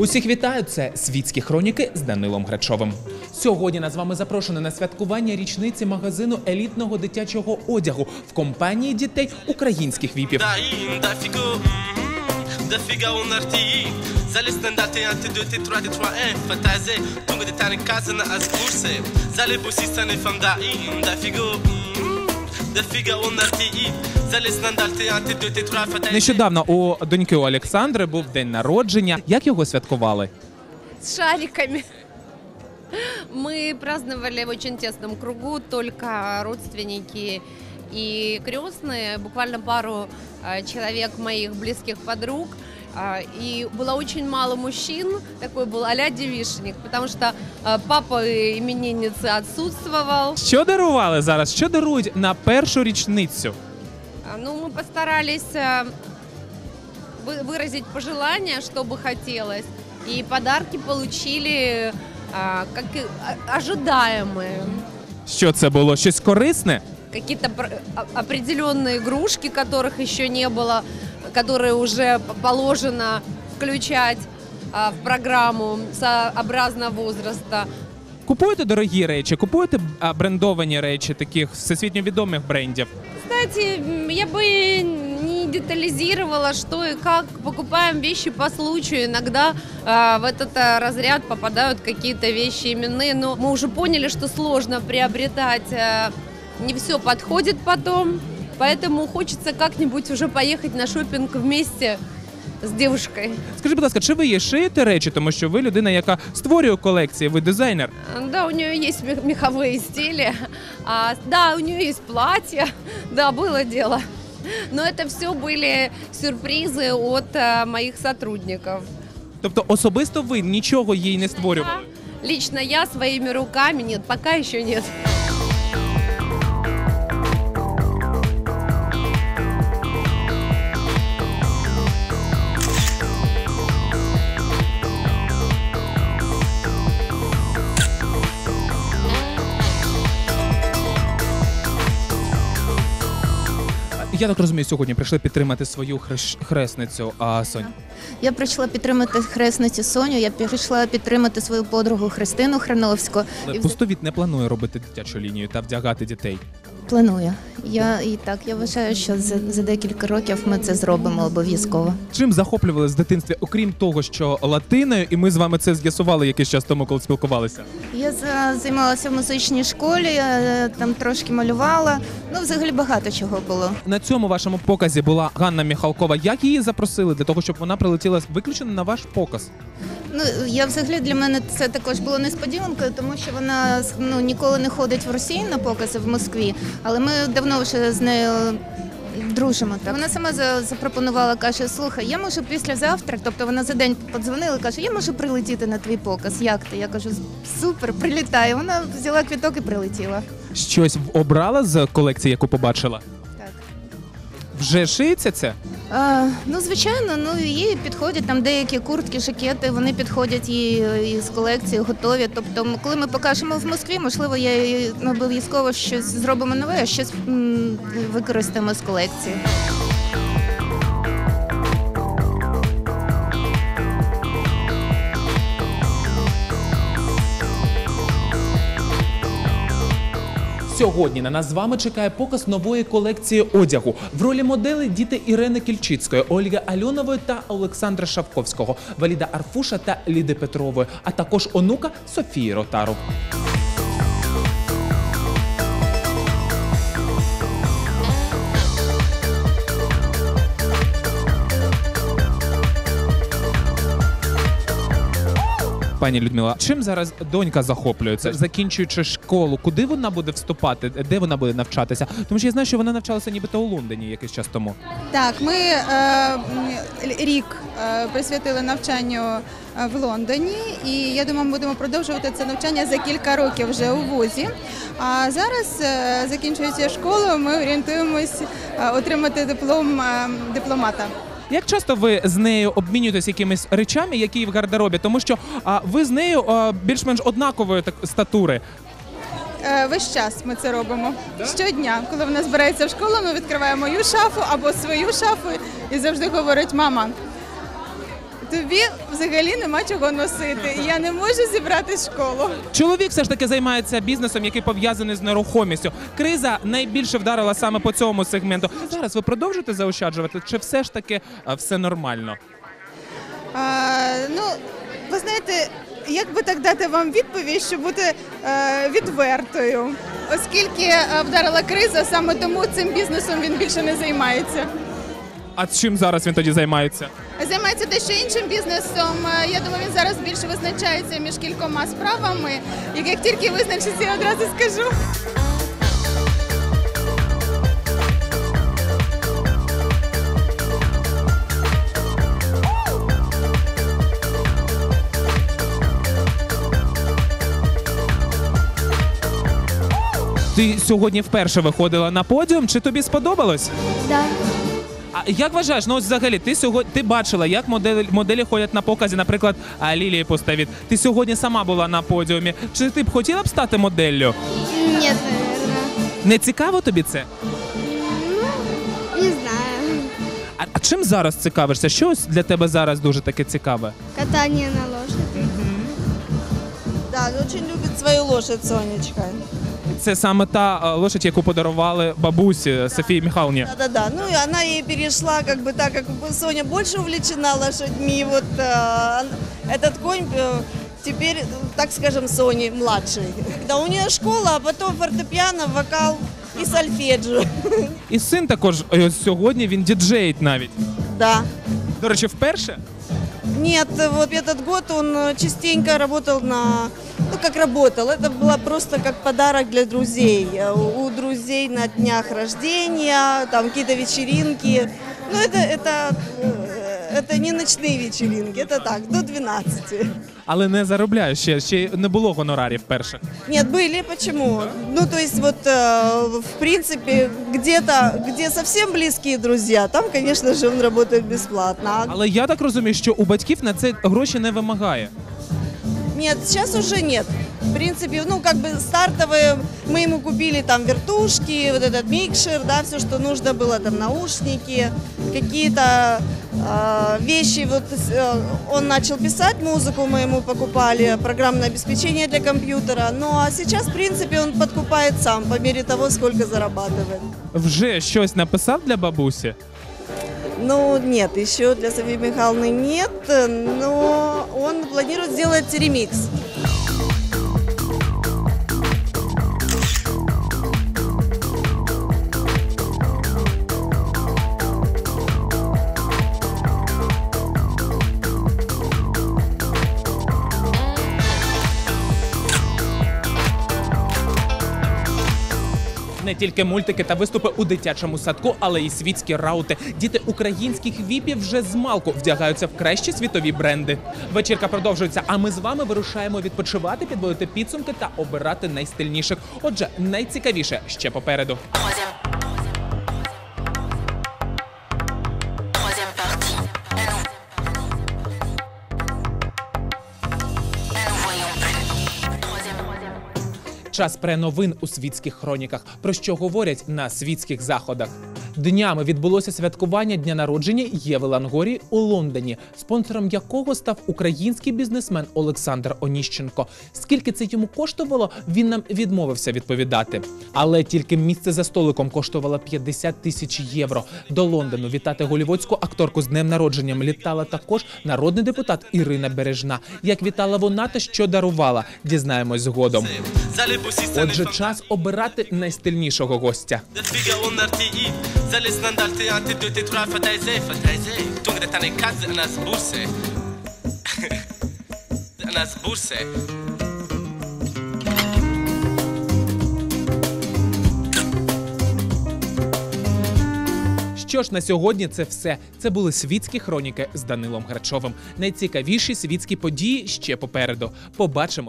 Усіх вітаю! Це світські хроніки з Данилом Грачовим. Сьогодні нас з вами запрошено на святкування річниці магазину елітного дитячого одягу в компанії дітей українських віпів. Daim, Нещодавно у доньки у Олександри був день народження. Як його святкували? с шариками. Мы праздновали в очень тесном кругу, только родственники и крестные, буквально пару э, человек моих близких подруг. А, И было очень мало мужчин, такой был а-ля девишник, потому что э, папа именинницы отсутствовал. Що дарували зараз? Що дарують на першу річницю? А, Ну, мы постарались э, вы- выразить пожелания, что бы хотелось, и подарки получили а, как и а- ожидаемые. Що це було? Щось корисне? какие-то пр- о- определенные игрушки, которых еще не было, которые уже п- положено включать а, в программу сообразно возраста. Купуєте дорогі речі, купуєте а, брендовані речі таких всесвітньо відомих брендів. Кстати, м, я бы не детализировала, что и как. Покупаем вещи по случаю. Иногда а, в этот а, разряд попадают какие-то вещи именные, но мы уже поняли, что сложно приобретать. а, не все подходит потом. Поэтому хочется как-нибудь уже поехать на шопинг вместе с девушкой. Скажіть, будь ласка, чи ви є шиєте речі, тому що ви людина, яка створює колекції, ви дизайнер? Да, у нее есть мех- меховые изделия. А, да, у нее есть платье. Да, было дело. Но это все были сюрпризы от а, моих сотрудников. Тобто особисто ви нічого їй не створювали? Лично я своими руками нет, пока еще нет. Я так розумію, сьогодні прийшли підтримати свою хрещ- хресницю, а Соню. Я прийшла підтримати хресницю Соню. Я прийшла підтримати свою подругу Христину Храновську. І Пустовіт не планує робити дитячу лінію та вдягати дітей. Планую. Я і так я вважаю, що за, за декілька років ми це зробимо обов'язково. Чим захоплювались в дитинстві, окрім того, що латиною, і ми з вами це з'ясували якийсь час тому, коли спілкувалися. Я за- займалася в музичній школі, я там трошки малювала. Ну, взагалі багато чого було. На цьому вашому показі була Ганна Міхалкова. Як її запросили для того, щоб вона прилетіла виключно на ваш показ? Ну я взагалі для мене це також було несподіванкою, тому що вона ну ніколи не ходить в Росію на покази в Москві, але ми давно вже з нею. Дружимо так. Вона сама запропонувала, каже: слухай, я можу післязавтра, тобто вона за день подзвонила, каже, я можу прилетіти на твій показ. Як ти? Я кажу, супер, прилітаю. Вона взяла квіток і прилетіла. Щось обрала з колекції, яку побачила? Так. Вже шиється це? А, ну, звичайно, ну їй підходять там деякі куртки, жакети, вони підходять е, із колекції, готові. Тобто, коли ми покажемо в Москві, можливо, я їй обов'язково щось зробимо нове, а щось м, використаємо з колекції. Сьогодні на нас з вами чекає показ нової колекції одягу. В ролі модели діти Ірини Кільчицької, Ольги Альонової та Олександра Шавковського, Валіда Арфуша та Ліди Петрової, а також онука Софії Ротару. Пані Людмила, чим зараз донька захоплюється, закінчуючи школу? Куди вона буде вступати? Де вона буде навчатися? Тому що я знаю, що вона навчалася нібито у Лондоні якийсь час тому. Так, ми е, рік е, присвятили навчанню е, в Лондоні, і я думаю, ми будемо продовжувати це навчання за кілька років вже у вузі. А зараз, е, закінчуючи школу, ми орієнтуємось отримати диплом дипломата. Як часто ви з нею обмінюєтесь якимись речами, які в гардеробі? Тому що а, ви з нею а, більш-менш однакової так статури. Е, Весь час ми це робимо. Щодня, коли вона збирається в школу, ми відкриваємо мою шафу або свою шафу і завжди говорить: мама, тобі взагалі нема чого носити. Я не можу зібрати школу. Чоловік все ж таки займається бізнесом, який пов'язаний з нерухомістю. Криза найбільше вдарила саме по цьому сегменту. Зараз ви продовжуєте заощаджувати, чи все ж таки е, все нормально? А, ну, ви знаєте, як би так дати вам відповідь, щоб бути е, відвертою, оскільки е, вдарила криза, саме тому цим бізнесом він більше не займається. А чим зараз він тоді займається? Займається дещо іншим бізнесом. Е, Я думаю, він зараз більше визначається між кількома справами. Як, як тільки визначиться, я одразу скажу. Ти сьогодні вперше виходила на подіум. Чи тобі сподобалось? Да. А як вважаєш, ну ось взагалі, ти сьогодні ти бачила, як моделі, моделі ходять на показі, наприклад, а, Лілії Поставіт. Ти сьогодні сама була на подіумі. Чи ти б хотіла б стати моделлю? Нет, наверное. Не цікаво тобі це? Не знаю. А, а чим зараз цікавишся? Що ось для тебе зараз дуже таке цікаве? Катание на лошади. Да, очень любит свою лошадь Сонечка Це саме та а, лошадь, яку подарували бабусі Софії Михайловні. Да-да-да. Ну и она ей перешла, как бы так, как бы Соня больше увлечена лошадьми. Вот э, этот конь э, теперь, э, так скажем, Сони младший. Да, у нее школа, а потом фортепиано, вокал и сольфеджио. І син також е, ось сьогодні він діджеїть навіть. Да. До речі, вперше. Нет, вот этот год он э, частенько работал на... Ну, как работал, это было просто как подарок для друзей. Э, У друзей на днях рождения, там какие-то вечеринки. Ну, это, это, э, это не ночные вечеринки, это так, до 12. Але не заробляє ще, ще не було гонорарів перших. Нет, были, почему? Ну, то есть вот, э, в принципе, где-то, где совсем близкие друзья, там, конечно же, он работает бесплатно. А Але я так розумію, що у батьків на це гроші не вимагає. Нет, сейчас уже нет. В принципе, ну, как бы стартовые, мы ему купили там вертушки, вот этот микшер, да, все, что нужно было, там наушники, какие-то э, вещи, вот э, он начал писать музыку, мы ему покупали программное обеспечение для компьютера, ну, а сейчас, в принципе, он подкупает сам по мере того, сколько зарабатывает. Вже щось написав для бабусі. Ну, нет, еще для Софии Михайловны нет, но он планирует сделать ремикс. Не тільки мультики та виступи у дитячому садку, але й світські раути. Діти українських віпів вже з малку вдягаються в кращі світові бренди. Вечірка продовжується. А ми з вами вирушаємо відпочивати, підводити підсумки та обирати найстильніших. Отже, найцікавіше ще попереду. Час преновин у світських хроніках, про що говорять на світських заходах. Днями відбулося святкування дня народження Єви Лангорі у Лондоні, спонсором якого став український бізнесмен Олександр Оніщенко. Скільки це йому коштувало, він нам відмовився відповідати. Але тільки місце за столиком коштувало 50 тисяч євро. До Лондону вітати голівудську акторку з днем народженням літала також народний депутат Ірина Бережна. Як вітала вона, та що дарувала, дізнаємось згодом. Отже, час обирати найстильнішого гостя. Залез на дал, t'es un, t'es deux, t'es trois, fataize, fataize. Tungre tane kaze, anas burse. anas burse. Що ж на сьогодні це все. Це були світські хроніки з Данилом Грачовим. Найцікавіші світські події ще попереду. Побачимось.